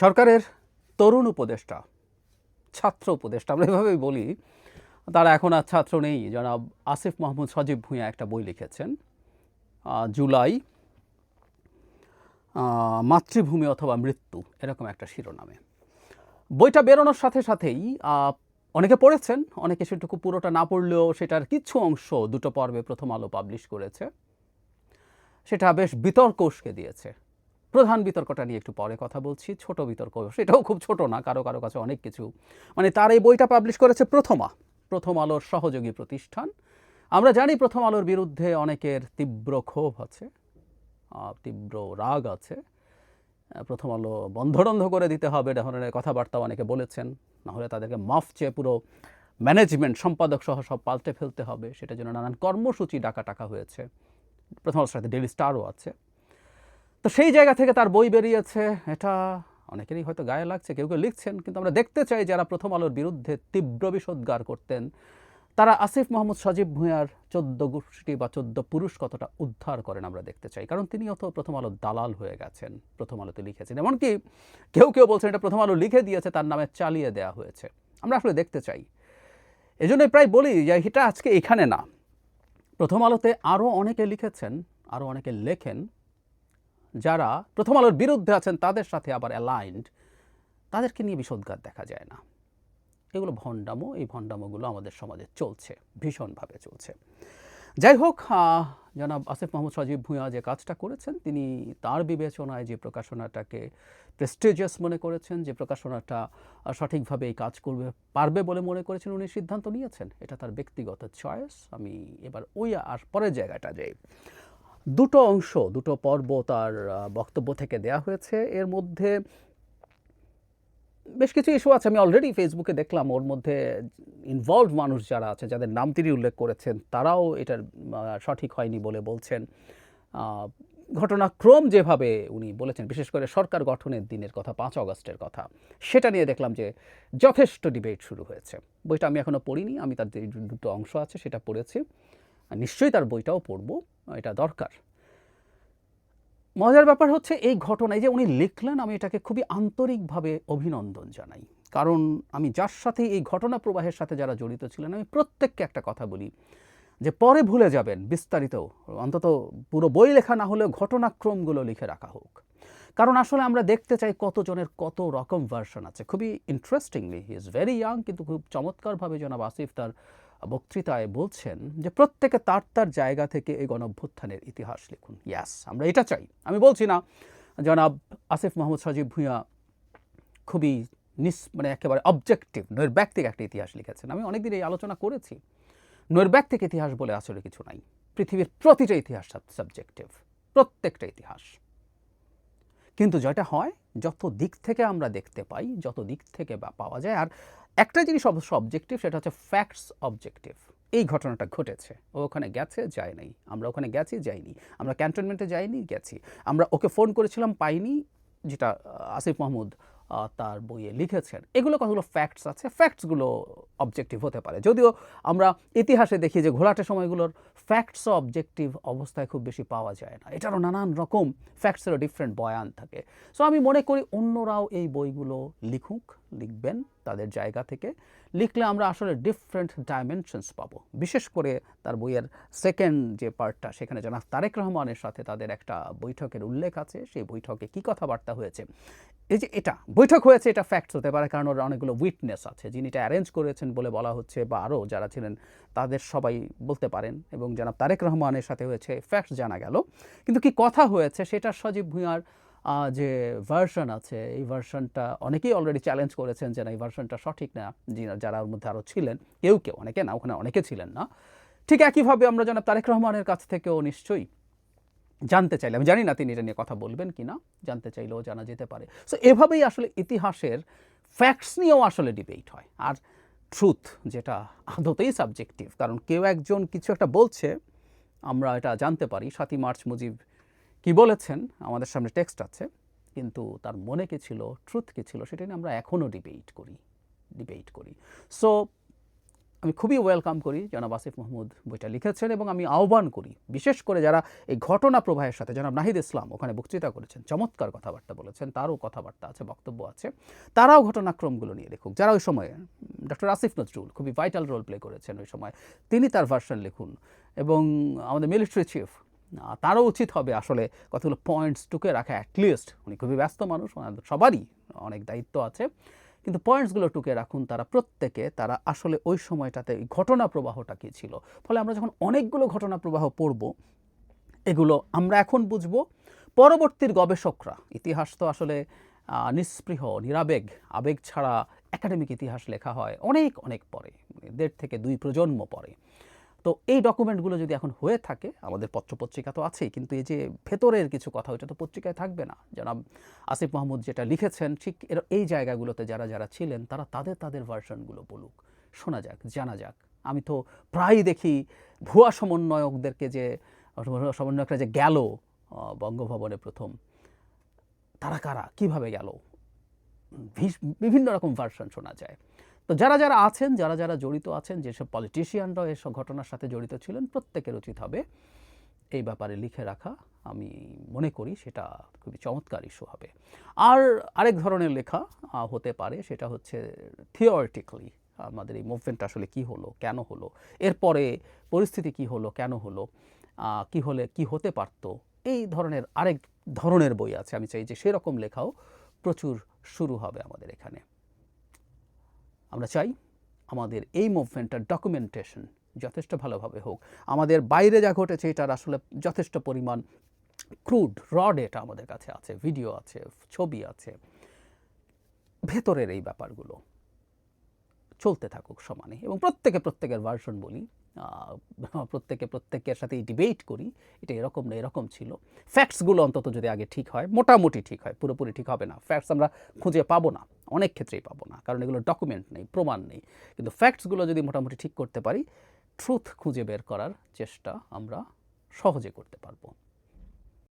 সরকারের তরুণ উপদেষ্টা, ছাত্র উপদেষ্টা, আমরা এভাবেই বলি, তারা এখন আর ছাত্র নেই। জনাব আসিফ মাহমুদ সজীব ভূঁইয়া একটা বই লিখেছেন জুলাই মাতৃভূমি অথবা মৃত্যু, এরকম একটা শিরোনামে। বইটা বেরোনোর সাথে সাথেই অনেকে পড়েছেন, অনেকে সেটুকু পুরোটা না পড়লেও সেটার কিছু অংশ দুটো পর্বে প্রথম আলো পাবলিশ করেছে। সেটা বেশ বিতর্ক উস্কে দিয়েছে। প্রধান বিতর্কটা নিয়ে একটু পরে কথা বলছি। ছোট বিতর্ক, সেটাও খুব ছোট না, কারও কারও কাছে অনেক কিছু। মানে তার এই বইটা পাবলিশ করেছে প্রথমা, প্রথম আলোর সহযোগী প্রতিষ্ঠান। আমরা জানি প্রথম আলোর বিরুদ্ধে অনেকের তীব্র ক্ষোভ আছে তীব্র রাগ আছে। প্রথম আলো বন্ধরন্ধ করে দিতে হবে ধরনের কথাবার্তা অনেকে বলেছেন। নাহলে তাদেরকে মাফ চেয়ে পুরো ম্যানেজমেন্ট সম্পাদক সহ সব পাল্টে ফেলতে হবে। সেটার জন্য নানান কর্মসূচি ডাকা টাকা হয়েছে। প্রথম আলোর সাথে ডেলি স্টারও আছে। তো সেই জায়গা থেকে তার বই বেরিয়েছে। এটা অনেকেরই হয়তো গায়ে লাগছে, কেউ কেউ লিখছেন, কিন্তু আমরা দেখতে চাই যারা প্রথম আলোর বিরুদ্ধে তীব্র বিষোদ্গার করতেন। তারা আসিফ মোহাম্মদ সজীব ভূঁইয়ার চোদ্দ গোষ্ঠী বা চোদ্দ পুরুষ কতটা উদ্ধার করেন আমরা দেখতে চাই, কারণ তিনিও তো প্রথম আলো দালাল হয়ে গেছেন, প্রথম আলোতে লিখেছেন। এমনকি কেউ কেউ বলছেন এটা প্রথম আলো লিখে দিয়েছে, তার নামে চালিয়ে দেওয়া হয়েছে। আমরা আসলে দেখতে চাই। এজন্যই প্রায় বলি যে এটা আজকে এখানে না। প্রথম আলোতে আরও অনেকে লিখেছেন আরও অনেকে লেখেন যারা প্রথম আলোর বিরুদ্ধে আছেন, তাদের সাথে আবার অ্যালাইন্ড তাদেরকে নিয়ে বিষোদ্গার দেখা যায় না। এগুলো ভণ্ডামো, এই ভণ্ডামোগুলো আমাদের সমাজে চলছে, ভীষণভাবে চলছে। যাই হোক জনাব আসিফ মাহমুদ সজীব ভূঁয়া যে কাজটা করেছেন, তিনি তার বিবেচনায় যে প্রকাশনাটাকে প্রেস্টিজিয়াস মনে করেছেন, যে প্রকাশনাটা সঠিকভাবে এই কাজ করবে, পারবে বলে মনে করেছেন, উনি সিদ্ধান্ত নিয়েছেন, এটা তার ব্যক্তিগত চয়েস আমি এবার ওই আর পরের জায়গাটা যাই। দুটো অংশ, দুটো পর্ব তার বক্তব্য থেকে দেয়া হয়েছে। এর মধ্যে বেশ কিছু ইস্যু আছে। আমি অলরেডি ফেসবুকে দেখলাম, ওর মধ্যে ইনভলভ মানুষ যারা আছে, যাদের নাম তিনি উল্লেখ করেছেন, তারাও এটার সঠিক হয়নি বলে বলছেন। ঘটনাক্রম যেভাবে উনি বলেছেন, বিশেষ করে সরকার গঠনের দিনের কথা, পাঁচ অগস্টের কথা, সেটা নিয়ে দেখলাম যে যথেষ্ট ডিবেট শুরু হয়েছে। বইটা আমি এখনও পড়িনি, আমি তার যে দুটো অংশ আছে, সেটা পড়েছি। নিশ্চয়ই তার বইটাও পড়ব, এটা দরকার। মজার ব্যাপার হচ্ছে এই ঘটনায় যে উনি লিখলেন, আমি এটাকে খুবই আন্তরিকভাবে অভিনন্দন জানাই। কারণ আমি যার সাথে এই ঘটনা প্রবাহের সাথে যারা জড়িত ছিলেন, আমি প্রত্যেককে একটা কথা বলি, যে পরে ভুলে যাবেন, বিস্তারিত, অন্তত পুরো বই লেখা না হলেও ঘটনাক্রমগুলো লিখে রাখা হোক। কারণ আসলে আমরা দেখতে চাই কতজনের কত রকম ভার্সন আছে। খুবই interestingly he is very young কিন্তু খুব চমৎকারভাবে জনাব আসিফ তার বক্তৃতায় বলছেন যে প্রত্যেকে তার তার জায়গা থেকে এই গণঅভ্যুত্থানের ইতিহাস লিখুন। ইয়াস আমরা এটা চাই। আমি বলছি না, জনাব আসিফ মাহমুদ সজীব ভূঁইয়া খুবই নিস মানে একেবারে অবজেক্টিভ নৈর্ব্যক্তিক একটা ইতিহাস লিখেছেন। আমি অনেকদিন এই আলোচনা করেছি। নৈর্ব্যক্তিক ইতিহাস বলে আসলে কিছু নাই। পৃথিবীর প্রতিটা ইতিহাস সাবজেক্টিভ প্রত্যেকটা ইতিহাস। কিন্তু যেটা হয়, যত দিক থেকে আমরা দেখতে পাই, যত দিক থেকে পাওয়া যায়, আর একটা জিনিস অবশ্য অবজেক্টিভ সেটা হচ্ছে ফ্যাক্টস অবজেক্টিভ এই ঘটনাটা ঘটেছে। ও ওখানে গেছে, যায় নাই। আমরা ওখানে গেছি, যাইনি। আমরা ক্যান্টনমেন্টে যাইনি, গেছি। আমরা ওকে ফোন করেছিলাম, পাইনি, যেটা আসিফ মাহমুদ তার বইয়ে লিখেছেন। এগুলো কতগুলো ফ্যাক্টস আছে। ফ্যাক্টসগুলো অবজেক্টিভ হতে পারে। যদিও আমরা ইতিহাসে দেখি যে ঘোলাটে সময়গুলোর ফ্যাক্টস অবজেক্টিভ অবস্থায় খুব বেশি পাওয়া যায় না। এটারও নানান রকম ফ্যাক্টসেরও ডিফারেন্ট বয়ান থাকে। সো আমি মনে করি অন্যরাও এই বইগুলো লিখুক। লিখবেন তাদের জায়গা থেকে। লিখলে আমরা আসলে ডিফারেন্ট ডাইমেনশনস পাবো। বিশেষ করে তার বইয়ের সেকেন্ড যে পার্টটা সেখানে জনাব তারেক রহমানের সাথে তাদের একটা বৈঠকের উল্লেখ আছে। সেই বৈঠকে কি কথাবার্তা হয়েছে? এই যে এটা বৈঠক হয়েছে এটা ফ্যাক্টস হতে পারে কারণ ওর অনেকগুলো উইটনেস আছে। যিনি এটা অ্যারেঞ্জ করেছেন বলে বলা হচ্ছে বা আরও যারা ছিলেন তাদের সবাই বলতে পারেন। এবং জনাব তারেক রহমানের সাথে হয়েছে ফ্যাক্টস জানা গেল। কিন্তু কি কথা হয়েছে সেটা সজীব ভূঁইয়ার আহ, যে ভার্সন আছে, এই ভার্সনটা অনেকেই অলরেডি চ্যালেঞ্জ করেছেন যে না, এই ভার্সনটা সঠিক না। যারা ওর মধ্যে আরও ছিলেন, কেউ কেউ, অনেকে না, ওখানে অনেকে ছিলেন না। ঠিক একইভাবে আমরা জনাব তারেক রহমানের কাছ থেকেও নিশ্চয়ই জানতে চাইলে, আমি জানি না তিনি এটা নিয়ে কথা বলবেন কি না জানতে চাইলেও জানা যেতে পারে। সো এভাবেই আসলে ইতিহাসের ফ্যাক্টস নিয়েও আসলে ডিবেট হয়। আর ট্রুথ যেটা আদতেই সাবজেক্টিভ কারণ কেউ একজন কিছু একটা বলছে, আমরা এটা জানতে পারি। সাতই মার্চ মুজিব কি বলেছেন? আমাদের সামনে টেক্সট আছে, কিন্তু তার মনে কি ছিল ট্রুথ কি ছিল, সেটা নিয়ে আমরা এখনও ডিবেট করি ডিবেট করি। সো আমি খুবই ওয়েলকাম করি জনাব আসিফ মাহমুদ বইটা লিখেছেন এবং আমি আহ্বান করি, বিশেষ করে যারা এই ঘটনা প্রবাহের সাথে, জনাব নাহিদ ইসলাম, ওখানে বক্তৃতা করেছেন, চমৎকার কথাবার্তা বলেছেন, তারও কথাবার্তা আছে, বক্তব্য আছে। তারাও ঘটনাক্রমগুলো নিয়ে লিখুক। যারা ওই সময়ে ডক্টর আসিফ নজরুল খুবই ভাইটাল রোল প্লে করেছেন ওই সময়, তিনি তার ভার্সন লিখুন এবং আমাদের মিলিটারি চিফ তারও উচিত হবে আসলে কতগুলো পয়েন্টস টুকে রাখা অ্যাটলিস্ট উনি খুবই ব্যস্ত মানুষ ওনাদের সবারই অনেক দায়িত্ব আছে। কিন্তু পয়েন্টসগুলো টুকে রাখুন তারা প্রত্যেকে, তারা আসলে ওই সময়টাতে ঘটনা প্রবাহটা কী ছিল। ফলে আমরা যখন অনেকগুলো ঘটনা প্রবাহ পড়ব, এগুলো আমরা এখন বুঝব। পরবর্তীর গবেষকরা, ইতিহাস তো আসলে নিঃস্পৃহ, নিরাবেগ, আবেগ ছাড়া একাডেমিক ইতিহাস লেখা হয় অনেক অনেক পরে, দেড় থেকে দুই প্রজন্ম পরে। তো এই ডকুমেন্টগুলো যদি এখন হয়ে থাকে, আমাদের পত্রপত্রিকা তো আছেই, কিন্তু এই যে ভেতরের কিছু কথা, ওইটা তো পত্রিকায় থাকবে না। জনাব আসিফ মাহমুদ যেটা লিখেছেন, ঠিক এর, এই জায়গাগুলোতে যারা যারা ছিলেন, তারা তাদের তাদের ভার্সনগুলো বলুক। শোনা যাক, জানা যাক। আমি তো প্রায়ই দেখি ভুয়া সমন্বয়কদেরকে যে সমন্বয়করা যে গেল বঙ্গভবনে প্রথম, তারা কারা? কীভাবে গেল? বিভিন্ন রকম ভার্সন শোনা যায়। তো যারা যারা আছেন, যারা যারা জড়িত আছেন, যেসব পলিটিশিয়ানরা এসব ঘটনার সাথে জড়িত ছিলেন, প্রত্যেকের উচিত হবে এই ব্যাপারে লিখে রাখা। আমি মনে করি সেটা খুবই চমৎকার ইস্যু হবে। আর আরেক ধরনের লেখা হতে পারে, সেটা হচ্ছে থিওরিটিক্যালি আমাদের এই মুভমেন্ট আসলে কি হলো, কেন হলো, এরপরে পরিস্থিতি কি হলো, কেন হলো কি হলে, কি হতে পারতো, এই ধরনের আরেক ধরনের বই আছে। আমি চাই যে সেরকম লেখাও প্রচুর শুরু হবে আমাদের এখানে। আমরা চাই আমাদের এই মুভমেন্টের ডকুমেন্টেশন যথেষ্ট ভালোভাবে হোক। আমাদের বাইরে যা ঘটেছে, এটার আসলে যথেষ্ট পরিমাণ ক্রুড র ডেটা আমাদের কাছে আছে ভিডিও আছে, ছবি আছে। ভেতরের এই ব্যাপারগুলো চলতে থাকুক সমানে এবং প্রত্যেকে প্রত্যেকের ভার্সন বলি। প্রত্যেকে, প্রত্যেকের সাথে ডিবেট করি। এটা এরকম না, এরকম ছিল। ফ্যাক্টসগুলো অন্তত যদি আগে ঠিক হয়, মোটামুটি ঠিক হয়, পুরোপুরি ঠিক হবে না। ফ্যাক্টস আমরা খুঁজে পাবো না, অনেক ক্ষেত্রেই পাবো না, কারণ এগুলো ডকুমেন্ট নেই, প্রমাণ নেই। কিন্তু ফ্যাক্টসগুলো যদি মোটামুটি ঠিক করতে পারি ট্রুথ খুঁজে বের করার চেষ্টা আমরা সহজে করতে পারব।